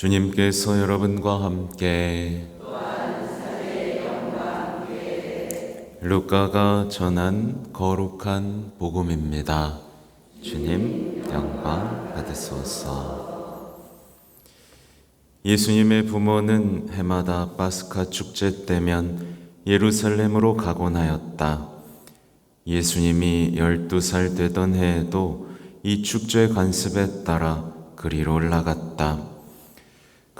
주님께서 여러분과 함께 루카가 전한 거룩한 복음입니다. 주님 영광 받으소서. 예수님의 부모는 해마다 파스카 축제 때면 예루살렘으로 가곤 하였다. 예수님이 12살 되던 해에도 이 축제 관습에 따라 그리로 올라갔다.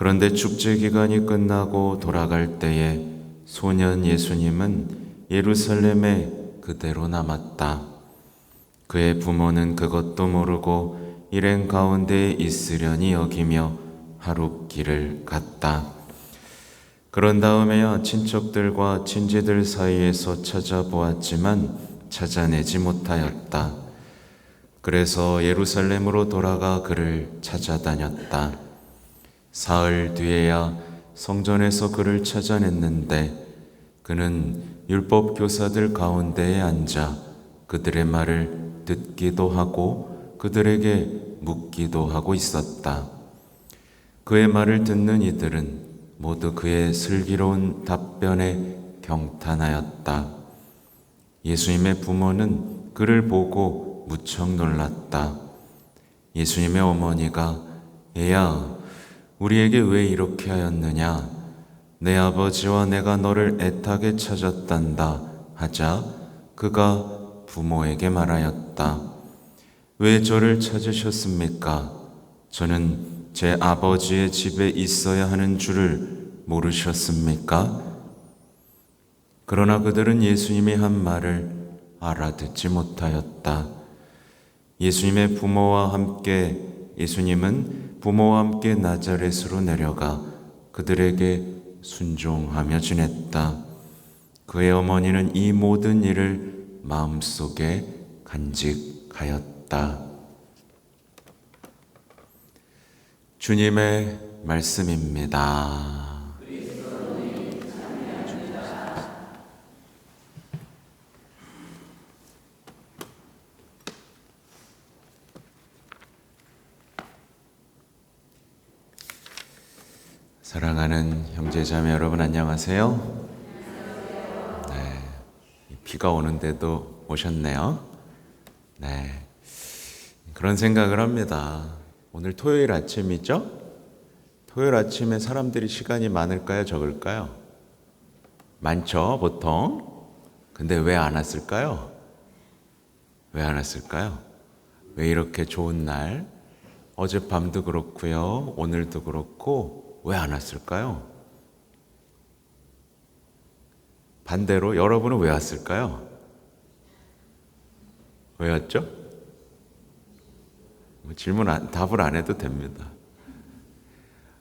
그런데 축제 기간이 끝나고 돌아갈 때에 소년 예수님은 예루살렘에 그대로 남았다. 그의 부모는 그것도 모르고 일행 가운데 있으려니 여기며 하루 길을 갔다. 그런 다음에야 친척들과 친지들 사이에서 찾아보았지만 찾아내지 못하였다. 그래서 예루살렘으로 돌아가 그를 찾아다녔다. 사흘 뒤에야 성전에서 그를 찾아냈는데 그는 율법 교사들 가운데에 앉아 그들의 말을 듣기도 하고 그들에게 묻기도 하고 있었다. 그의 말을 듣는 이들은 모두 그의 슬기로운 답변에 경탄하였다. 예수님의 부모는 그를 보고 무척 놀랐다. 예수님의 어머니가 애야, 우리에게 왜 이렇게 하였느냐? 내 아버지와 내가 너를 애타게 찾았단다 하자 그가 부모에게 말하였다. 왜 저를 찾으셨습니까? 저는 제 아버지의 집에 있어야 하는 줄을 모르셨습니까? 그러나 그들은 예수님이 한 말을 알아듣지 못하였다. 예수님의 부모와 함께 예수님은 부모와 함께 나자렛으로 내려가 그들에게 순종하며 지냈다. 그의 어머니는 이 모든 일을 마음속에 간직하였다. 주님의 말씀입니다. 사랑하는 형제자매 여러분 안녕하세요. 네, 비가 오는데도 오셨네요. 네, 그런 생각을 합니다. 오늘 토요일 아침이죠? 토요일 아침에 사람들이 시간이 많을까요, 적을까요? 많죠, 보통. 근데 왜 안 왔을까요? 왜 안 왔을까요? 왜 이렇게 좋은 날? 어젯밤도 그렇고요, 오늘도 그렇고 왜 안 왔을까요? 반대로 여러분은 왜 왔을까요? 왜 왔죠? 뭐 질문 안, 답을 안 해도 됩니다.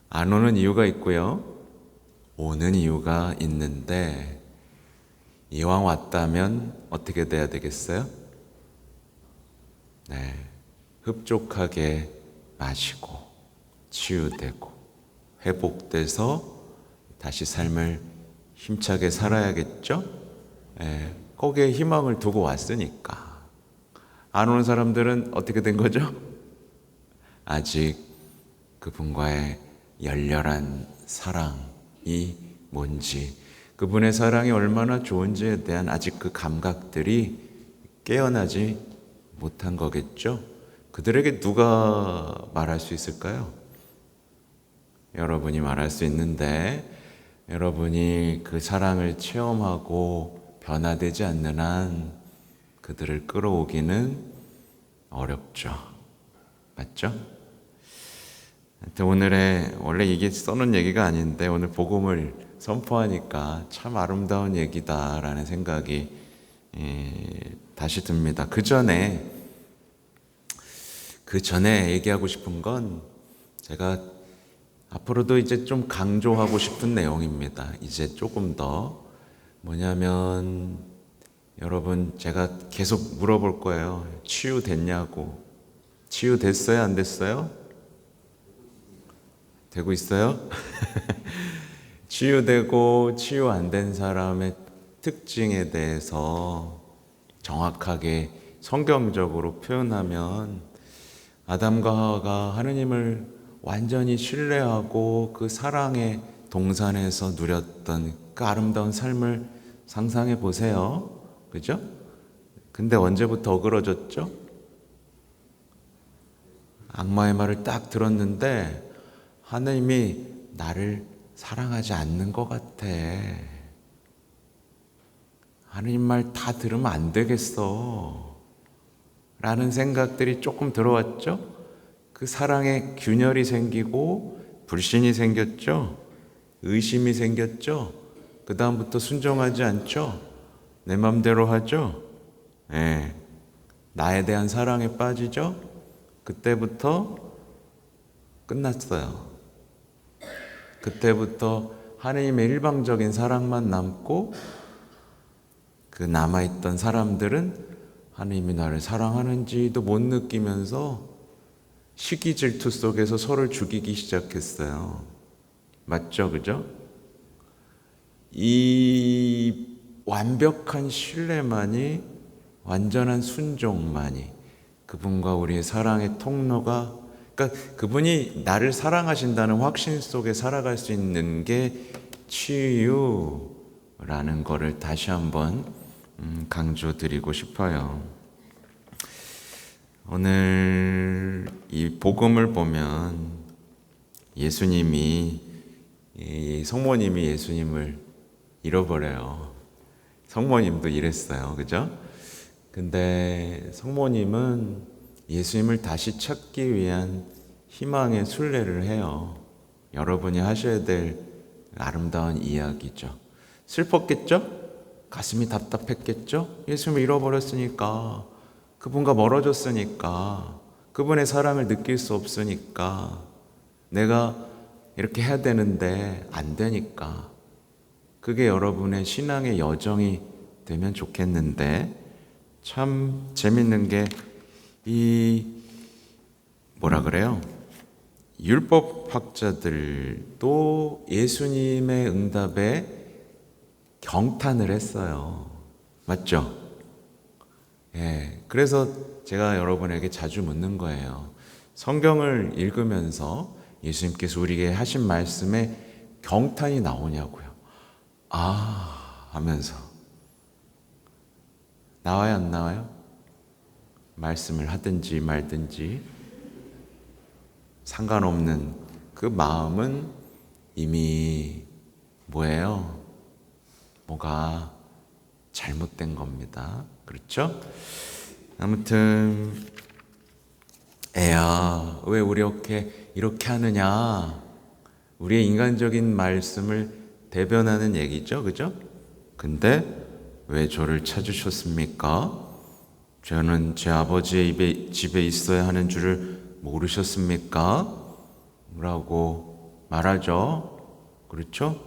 안 오는 이유가 있고요. 오는 이유가 있는데 이왕 왔다면 어떻게 돼야 되겠어요? 네. 흡족하게 마시고 치유되고 회복돼서 다시 삶을 힘차게 살아야겠죠? 예, 거기에 희망을 두고 왔으니까. 안 오는 사람들은 어떻게 된 거죠? 아직 그분과의 열렬한 사랑이 뭔지, 그분의 사랑이 얼마나 좋은지에 대한 아직 그 감각들이 깨어나지 못한 거겠죠? 그들에게 누가 말할 수 있을까요? 여러분이 말할 수 있는데 여러분이 그 사랑을 체험하고 변화되지 않는 한 그들을 끌어오기는 어렵죠. 맞죠? 오늘의 원래 이게 써놓은 얘기가 아닌데 오늘 복음을 선포하니까 참 아름다운 얘기다라는 생각이 예, 다시 듭니다. 그 전에 그 전에 얘기하고 싶은 건 제가 앞으로도 이제 좀 강조하고 싶은 내용입니다. 이제 조금 더 뭐냐면 여러분 제가 계속 물어볼 거예요. 치유됐냐고. 치유됐어요? 안 됐어요? 되고 있어요? 치유되고 치유 안 된 사람의 특징에 대해서 정확하게 성경적으로 표현하면 아담과 하와가 하느님을 완전히 신뢰하고 그 사랑의 동산에서 누렸던 그 아름다운 삶을 상상해 보세요. 그죠? 근데 언제부터 어그러졌죠? 악마의 말을 딱 들었는데 하나님이 나를 사랑하지 않는 것 같아. 하나님 말 다 들으면 안 되겠어. 라는 생각들이 조금 들어왔죠? 그 사랑에 균열이 생기고 불신이 생겼죠? 의심이 생겼죠? 그 다음부터 순종하지 않죠? 내 맘대로 하죠? 예. 나에 대한 사랑에 빠지죠? 그때부터 끝났어요. 그때부터 하나님의 일방적인 사랑만 남고 그 남아있던 사람들은 하나님이 나를 사랑하는지도 못 느끼면서 시기 질투 속에서 서로를 죽이기 시작했어요. 맞죠? 그죠? 이 완벽한 신뢰만이 완전한 순종만이 그분과 우리의 사랑의 통로가 그러니까 그분이 나를 사랑하신다는 확신 속에 살아갈 수 있는 게 치유라는 거를 다시 한번 음, 강조드리고 싶어요. 오늘 이 복음을 보면 예수님이 이 성모님이 예수님을 잃어버려요. 성모님도 이랬어요. 그죠? 근데 성모님은 예수님을 다시 찾기 위한 희망의 순례를 해요. 여러분이 하셔야 될 아름다운 이야기죠. 슬펐겠죠? 가슴이 답답했겠죠? 예수님을 잃어버렸으니까, 그분과 멀어졌으니까, 그분의 사랑을 느낄 수 없으니까, 내가 이렇게 해야 되는데 안 되니까. 그게 여러분의 신앙의 여정이 되면 좋겠는데, 참 재밌는 게, 이, 뭐라 그래요? 율법학자들도 예수님의 응답에 경탄을 했어요. 맞죠? 예. 그래서 제가 여러분에게 자주 묻는 거예요. 성경을 읽으면서 예수님께서 우리에게 하신 말씀에 경탄이 나오냐고요. 아, 하면서. 나와요, 안 나와요? 말씀을 하든지 말든지 상관없는 그 마음은 이미 뭐예요? 뭐가 잘못된 겁니다. 그렇죠? 아무튼 애야 왜 우리 이렇게 이렇게 하느냐 우리의 인간적인 말씀을 대변하는 얘기죠, 그죠? 근데 왜 저를 찾으셨습니까? 저는 제 아버지의 입에, 집에 있어야 하는 줄을 모르셨습니까? 라고 말하죠. 그렇죠?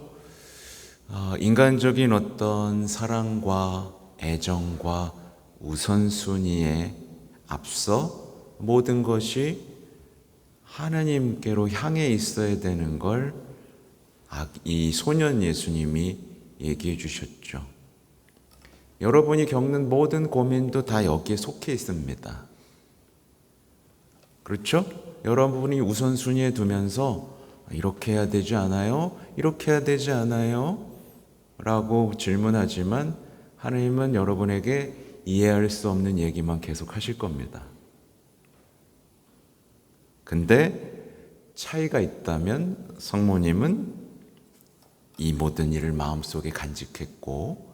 어, 인간적인 어떤 사랑과 애정과 우선순위에 앞서 모든 것이 하나님께로 향해 있어야 되는 걸 이 소년 예수님이 얘기해 주셨죠. 여러분이 겪는 모든 고민도 다 여기에 속해 있습니다. 그렇죠? 여러분이 우선순위에 두면서 이렇게 해야 되지 않아요? 이렇게 해야 되지 않아요? 라고 질문하지만 하나님은 여러분에게 이해할 수 없는 얘기만 계속 하실 겁니다. 근데 차이가 있다면 성모님은 이 모든 일을 마음속에 간직했고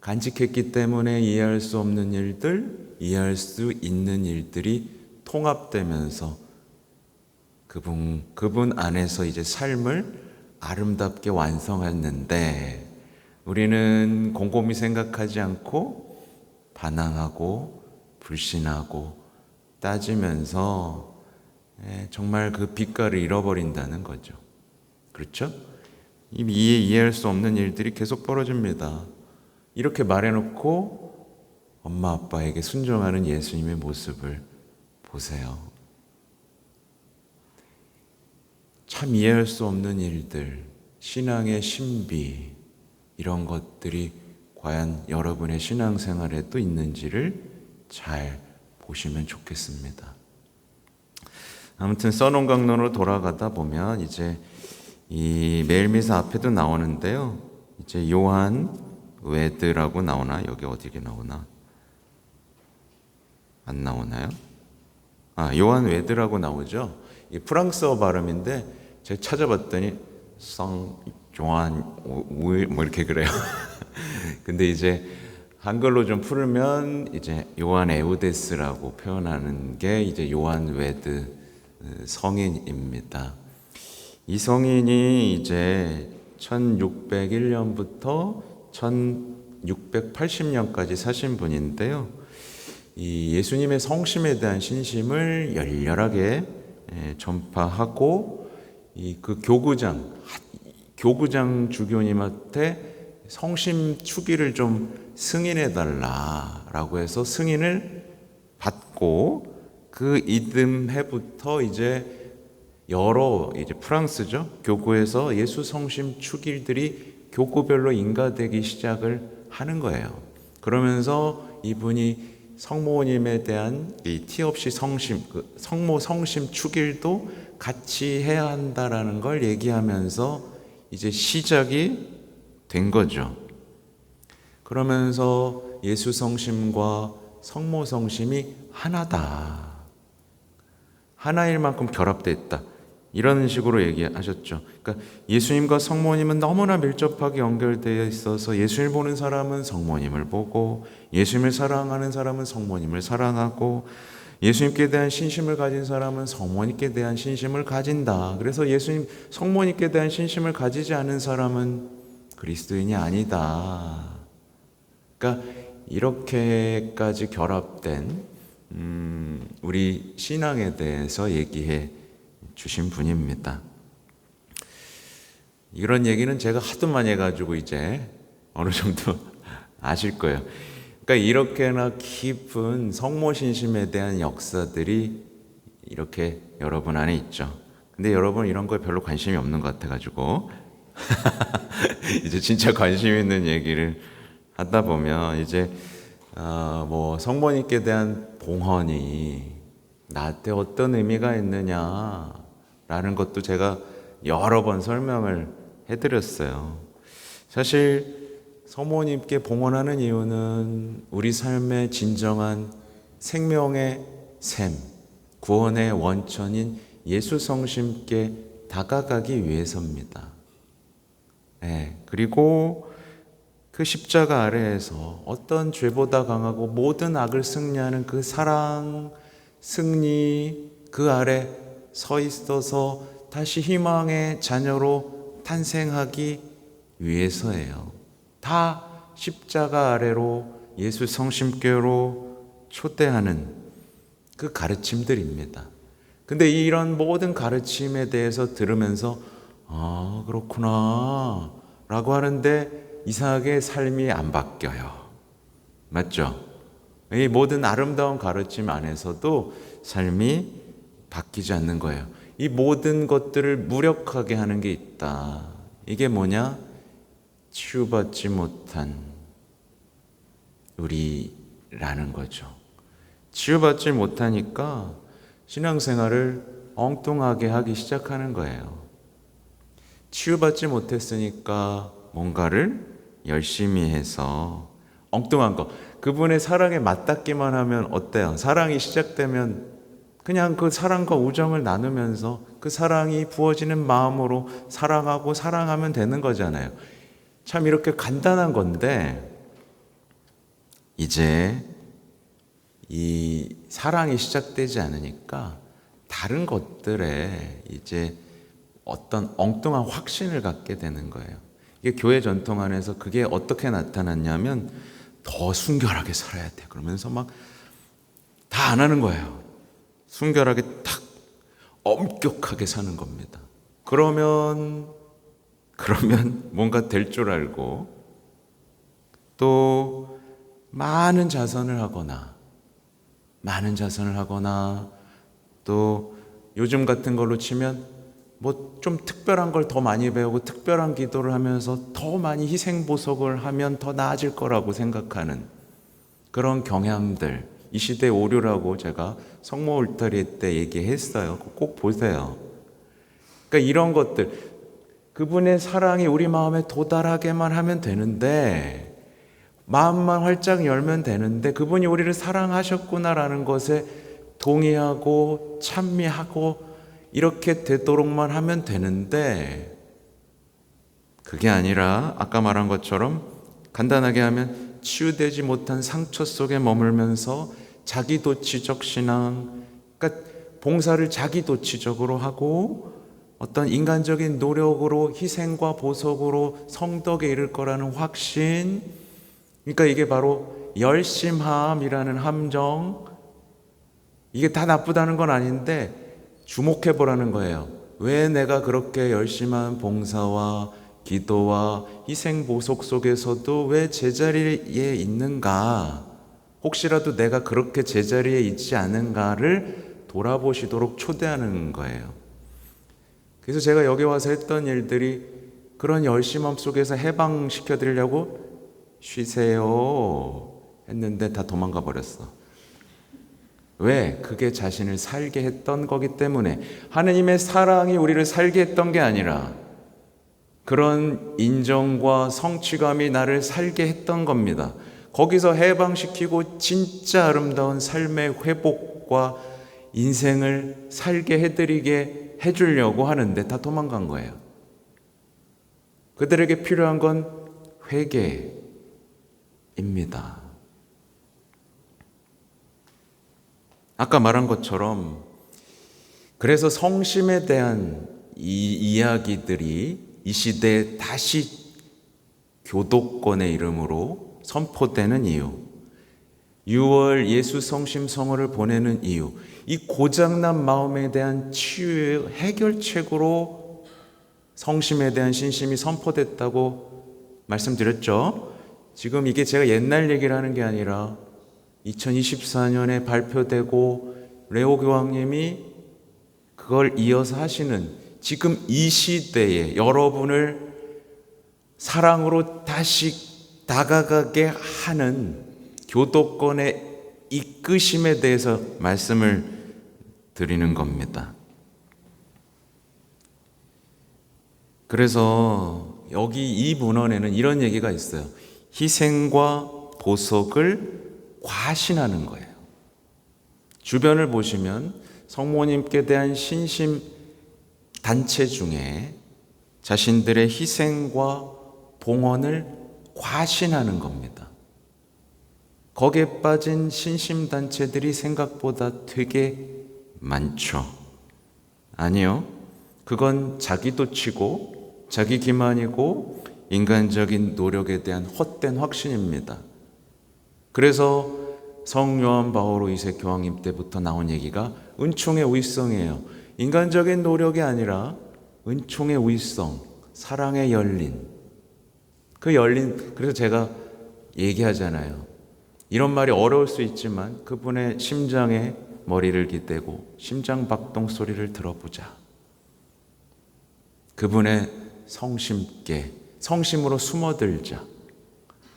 간직했기 때문에 이해할 수 없는 일들, 이해할 수 있는 일들이 통합되면서 그분 그분 안에서 이제 삶을 아름답게 완성했는데 우리는 곰곰이 생각하지 않고 반항하고 불신하고 따지면서 예, 정말 그 빛깔을 잃어버린다는 거죠. 그렇죠? 이해, 이해할 수 없는 일들이 계속 벌어집니다. 이렇게 말해놓고 엄마 아빠에게 순종하는 예수님의 모습을 보세요. 참 이해할 수 없는 일들, 신앙의 신비, 이런 것들이 과연 여러분의 신앙생활에 또 있는지를 잘 보시면 좋겠습니다. 아무튼 써놓은 강론으로 돌아가다 보면 이제 이 매일미사 앞에도 나오는데요. 이제 요한 웨드라고 나오나 여기 어디게 나오나 안 나오나요? 아 요한 웨드라고 나오죠. 이 프랑스어 발음인데 제가 찾아봤더니 성 조한 우일 뭐 이렇게 그래요. 근데 이제 한글로 좀 풀면 이제 요한 에우데스라고 표현하는 게 이제 요한 웨드 어, 성인입니다. 이 성인이 이제 1601년부터 1680년까지 사신 분인데요. 이 예수님의 성심에 대한 신심을 열렬하게 예, 전파하고 이 그 교구장 교구장 주교님한테 성심 추기를 좀 승인해 달라라고 해서 승인을 받고 그 이듬 해부터 이제 여러 이제 프랑스죠 교구에서 예수 성심 축일들이 교구별로 인가되기 시작을 하는 거예요. 그러면서 이분이 성모님에 대한 이 티 없이 성심 그 성모 성심 축일도 같이 해야 한다라는 걸 얘기하면서 이제 시작이 된 거죠. 그러면서 예수 성심과 성모 성심이 하나다. 하나일 만큼 결합돼 있다. 이런 식으로 얘기하셨죠. 그러니까 예수님과 성모님은 너무나 밀접하게 연결되어 있어서 예수를 보는 사람은 성모님을 보고 예수님을 사랑하는 사람은 성모님을 사랑하고 예수님께 대한 신심을 가진 사람은 성모님께 대한 신심을 가진다. 그래서 예수님 성모님께 대한 신심을 가지지 않은 사람은 그리스도인이 아니다. 그러니까 이렇게까지 결합된 음, 우리 신앙에 대해서 얘기해 주신 분입니다. 이런 얘기는 제가 하도 많이 해가지고 이제 어느 정도 아실 거예요. 그러니까 이렇게나 깊은 성모신심에 대한 역사들이 이렇게 여러분 안에 있죠. 근데 여러분 이런 거에 별로 관심이 없는 것 같아가지고 이제 진짜 관심 있는 얘기를 하다 보면 이제 어, 뭐 성모님께 대한 봉헌이 나한테 어떤 의미가 있느냐라는 것도 제가 여러 번 설명을 해드렸어요. 사실 성모님께 봉헌하는 이유는 우리 삶의 진정한 생명의 샘, 구원의 원천인 예수 성심께 다가가기 위해서입니다. 네, 그리고 그 십자가 아래에서 어떤 죄보다 강하고 모든 악을 승리하는 그 사랑, 승리 그 아래 서 있어서 다시 희망의 자녀로 탄생하기 위해서예요. 다 십자가 아래로 예수 성심교로 초대하는 그 가르침들입니다. 근데 이런 모든 가르침에 대해서 들으면서 아, 그렇구나. 라고 하는데 이상하게 삶이 안 바뀌어요. 맞죠? 이 모든 아름다운 가르침 안에서도 삶이 바뀌지 않는 거예요. 이 모든 것들을 무력하게 하는 게 있다. 이게 뭐냐? 치유받지 못한 우리라는 거죠. 치유받지 못하니까 신앙생활을 엉뚱하게 하기 시작하는 거예요. 치유받지 못했으니까 뭔가를 열심히 해서 엉뚱한 거. 그분의 사랑에 맞닿기만 하면 어때요? 사랑이 시작되면 그냥 그 사랑과 우정을 나누면서 그 사랑이 부어지는 마음으로 사랑하고 사랑하면 되는 거잖아요. 참 이렇게 간단한 건데 이제 이 사랑이 시작되지 않으니까 다른 것들에 이제 어떤 엉뚱한 확신을 갖게 되는 거예요. 이게 교회 전통 안에서 그게 어떻게 나타났냐면 더 순결하게 살아야 돼. 그러면서 막 다 안 하는 거예요. 순결하게 탁 엄격하게 사는 겁니다. 그러면 그러면 뭔가 될 줄 알고 또 많은 자선을 하거나 많은 자선을 하거나 또 요즘 같은 걸로 치면 뭐 좀 특별한 걸 더 많이 배우고 특별한 기도를 하면서 더 많이 희생 보석을 하면 더 나아질 거라고 생각하는 그런 경향들 이 시대 오류라고 제가 성모 울타리 때 얘기했어요. 꼭 보세요. 그러니까 이런 것들 그분의 사랑이 우리 마음에 도달하게만 하면 되는데 마음만 활짝 열면 되는데 그분이 우리를 사랑하셨구나라는 것에 동의하고 찬미하고 이렇게 되도록만 하면 되는데 그게 아니라 아까 말한 것처럼 간단하게 하면 치유되지 못한 상처 속에 머물면서 자기도취적 신앙, 그러니까 봉사를 자기도취적으로 하고 어떤 인간적인 노력으로 희생과 보석으로 성덕에 이를 거라는 확신, 그러니까 이게 바로 열심함이라는 함정, 이게 다 나쁘다는 건 아닌데 주목해 보라는 거예요. 왜 내가 그렇게 열심한 봉사와 기도와 희생 보석 속에서도 왜 제자리에 있는가? 혹시라도 내가 그렇게 제자리에 있지 않은가를 돌아보시도록 초대하는 거예요. 그래서 제가 여기 와서 했던 일들이 그런 열심함 속에서 해방시켜 드리려고 쉬세요 했는데 다 도망가 버렸어. 왜? 그게 자신을 살게 했던 거기 때문에 하느님의 사랑이 우리를 살게 했던 게 아니라 그런 인정과 성취감이 나를 살게 했던 겁니다. 거기서 해방시키고 진짜 아름다운 삶의 회복과 인생을 살게 해드리게 해주려고 하는데 다 도망간 거예요. 그들에게 필요한 건 회개입니다. 아까 말한 것처럼 그래서 성심에 대한 이 이야기들이 이 시대에 다시 교도권의 이름으로 선포되는 이유, 6월 예수 성심 성어를 보내는 이유, 이 고장난 마음에 대한 치유의 해결책으로 성심에 대한 신심이 선포됐다고 말씀드렸죠. 지금 이게 제가 옛날 얘기를 하는 게 아니라 2024년에 발표되고 레오 교황님이 그걸 이어서 하시는 지금 이 시대에 여러분을 사랑으로 다시 다가가게 하는 교도권의 이끄심에 대해서 말씀을 드리는 겁니다. 그래서 여기 이 문헌에는 이런 얘기가 있어요. 희생과 보석을 과신하는 거예요. 주변을 보시면 성모님께 대한 신심 단체 중에 자신들의 희생과 봉헌을 과신하는 겁니다. 거기에 빠진 신심 단체들이 생각보다 되게 많죠. 아니요. 그건 자기도 치고 자기 기만이고 인간적인 노력에 대한 헛된 확신입니다. 그래서 성 요한 바오로 이세 교황님 때부터 나온 얘기가 은총의 우위성이에요. 인간적인 노력이 아니라 은총의 우위성, 사랑의 열린. 그 열린 그래서 제가 얘기하잖아요. 이런 말이 어려울 수 있지만 그분의 심장에 머리를 기대고 심장 박동 소리를 들어보자. 그분의 성심께 성심으로 숨어들자.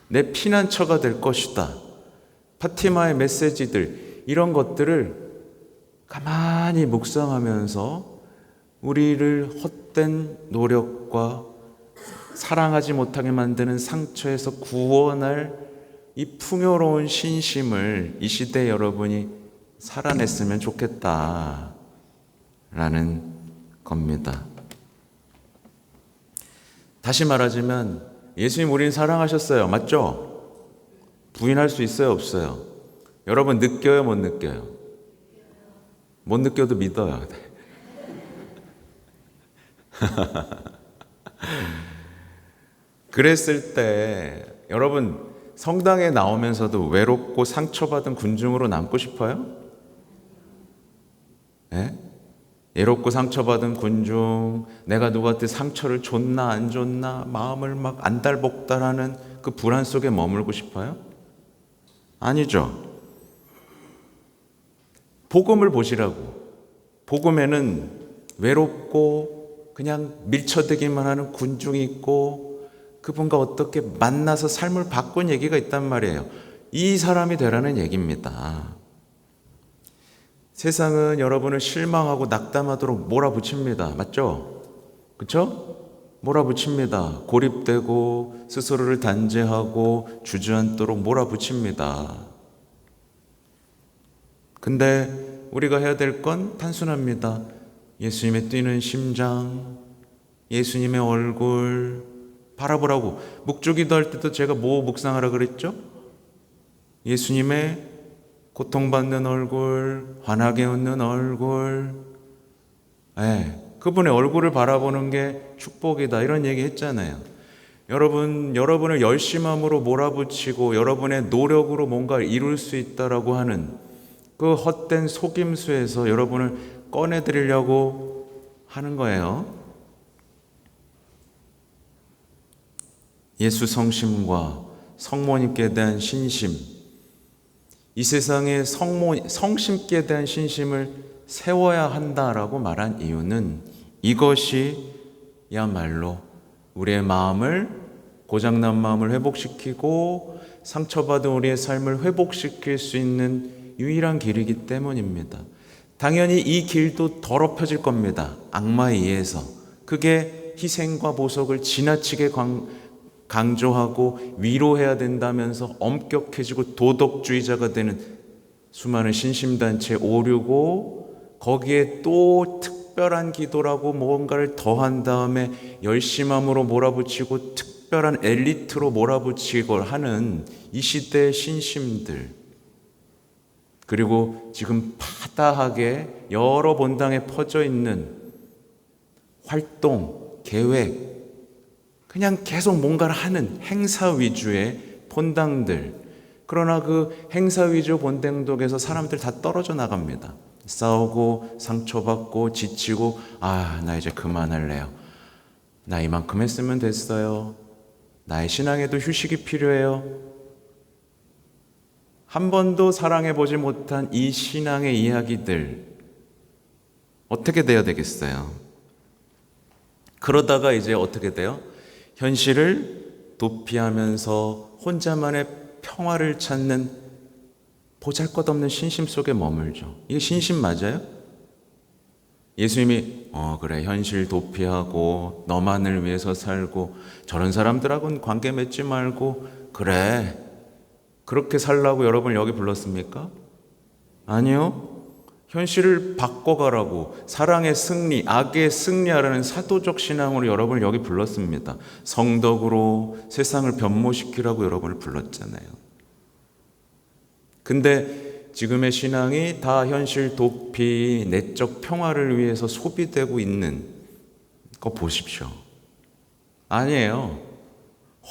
내 피난처가 될 것이다. 파티마의 메시지들 이런 것들을 가만히 묵상하면서 우리를 헛된 노력과 사랑하지 못하게 만드는 상처에서 구원할 이 풍요로운 신심을 이 시대 여러분이 살아냈으면 좋겠다. 라는 겁니다. 다시 말하자면 예수님 우리는 사랑하셨어요. 맞죠? 부인할 수 있어요, 없어요? 여러분 느껴요, 못 느껴요? 못 느껴도 믿어요. 그랬을 때 여러분 성당에 나오면서도 외롭고 상처받은 군중으로 남고 싶어요? 예? 외롭고 상처받은 군중, 내가 누구한테 상처를 줬나 안 줬나, 마음을 막 안달복달하는 그 불안 속에 머물고 싶어요? 아니죠. 복음을 보시라고. 복음에는 외롭고 그냥 밀쳐대기만 하는 군중이 있고 그분과 어떻게 만나서 삶을 바꾼 얘기가 있단 말이에요. 이 사람이 되라는 얘기입니다. 세상은 여러분을 실망하고 낙담하도록 몰아붙입니다. 맞죠? 그쵸? 몰아붙입니다. 고립되고 스스로를 단죄하고 주저앉도록 몰아붙입니다. 근데 우리가 해야 될 건 단순합니다. 예수님의 뛰는 심장, 예수님의 얼굴 바라보라고 묵주기도 할 때도 제가 뭐 묵상하라 그랬죠? 예수님의 고통받는 얼굴, 환하게 웃는 얼굴, 예, 그분의 얼굴을 바라보는 게 축복이다 이런 얘기 했잖아요. 여러분, 여러분을 열심함으로 몰아붙이고 여러분의 노력으로 뭔가 이룰 수 있다라고 하는 그 헛된 속임수에서 여러분을 꺼내드리려고 하는 거예요. 예수 성심과 성모님께 대한 신심, 이 세상에 성모, 성심께 대한 신심을 세워야 한다라고 말한 이유는 이것이야말로 우리의 마음을 고장난 마음을 회복시키고 상처받은 우리의 삶을 회복시킬 수 있는 유일한 길이기 때문입니다. 당연히 이 길도 더럽혀질 겁니다. 악마에 의해서. 그게 희생과 보석을 지나치게 강조하고 위로해야 된다면서 엄격해지고 도덕주의자가 되는 수많은 신심단체 오류고 거기에 또 특별한 기도라고 뭔가를 더한 다음에 열심함으로 몰아붙이고 특별한 엘리트로 몰아붙이고 하는 이 시대의 신심들. 그리고 지금 파다하게 여러 본당에 퍼져 있는 활동, 계획, 그냥 계속 뭔가를 하는 행사 위주의 본당들. 그러나 그 행사 위주 본당독에서 사람들 다 떨어져 나갑니다. 싸우고 상처받고 지치고 아, 나 이제 그만할래요. 나 이만큼 했으면 됐어요. 나의 신앙에도 휴식이 필요해요. 한 번도 사랑해 보지 못한 이 신앙의 이야기들 어떻게 돼야 되겠어요? 그러다가 이제 어떻게 돼요? 현실을 도피하면서 혼자만의 평화를 찾는 보잘것없는 신심 속에 머물죠. 이게 신심 맞아요? 예수님이 어 그래 현실 도피하고 너만을 위해서 살고 저런 사람들하고는 관계 맺지 말고 그래 그렇게 살라고 여러분 여기 불렀습니까? 아니요. 현실을 바꿔가라고 사랑의 승리, 악의 승리하라는 사도적 신앙으로 여러분을 여기 불렀습니다. 성덕으로 세상을 변모시키라고 여러분을 불렀잖아요. 근데 지금의 신앙이 다 현실 도피, 내적 평화를 위해서 소비되고 있는 거 보십시오. 아니에요.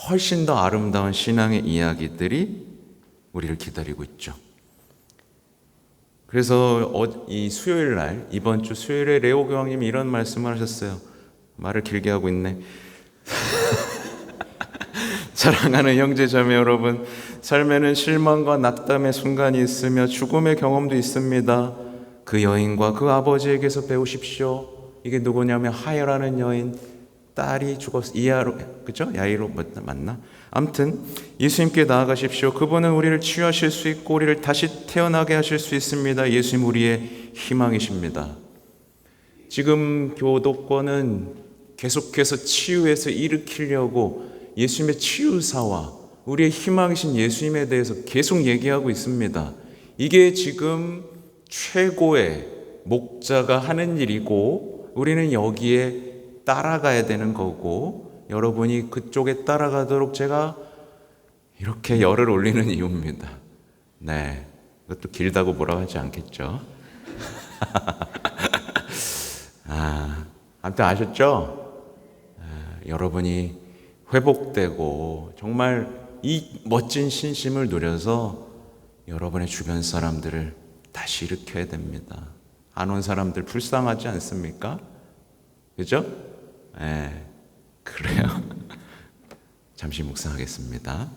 훨씬 더 아름다운 신앙의 이야기들이 우리를 기다리고 있죠. 그래서 어, 이 수요일 날 이번 주 수요일에 레오 교황님이 이런 말씀을 하셨어요. 말을 길게 하고 있네. 사랑하는 형제 자매 여러분, 삶에는 실망과 낙담의 순간이 있으며 죽음의 경험도 있습니다. 그 여인과 그 아버지에게서 배우십시오. 이게 누구냐면 하여라는 여인 딸이 죽었 이하로 그죠? 야이로 맞나? 아무튼 예수님께 나아가십시오. 그분은 우리를 치유하실 수 있고 우리를 다시 태어나게 하실 수 있습니다. 예수님 우리의 희망이십니다. 지금 교도권은 계속해서 치유해서 일으키려고 예수님의 치유사와 우리의 희망이신 예수님에 대해서 계속 얘기하고 있습니다. 이게 지금 최고의 목자가 하는 일이고 우리는 여기에 따라가야 되는 거고 여러분이 그쪽에 따라가도록 제가 이렇게 열을 올리는 이유입니다. 네. 이것도 길다고 뭐라고 하지 않겠죠? 아, 아무튼 아셨죠? 아, 여러분이 회복되고 정말 이 멋진 신심을 누려서 여러분의 주변 사람들을 다시 일으켜야 됩니다. 안 온 사람들 불쌍하지 않습니까? 그죠? 예, 그래요. 잠시 묵상하겠습니다.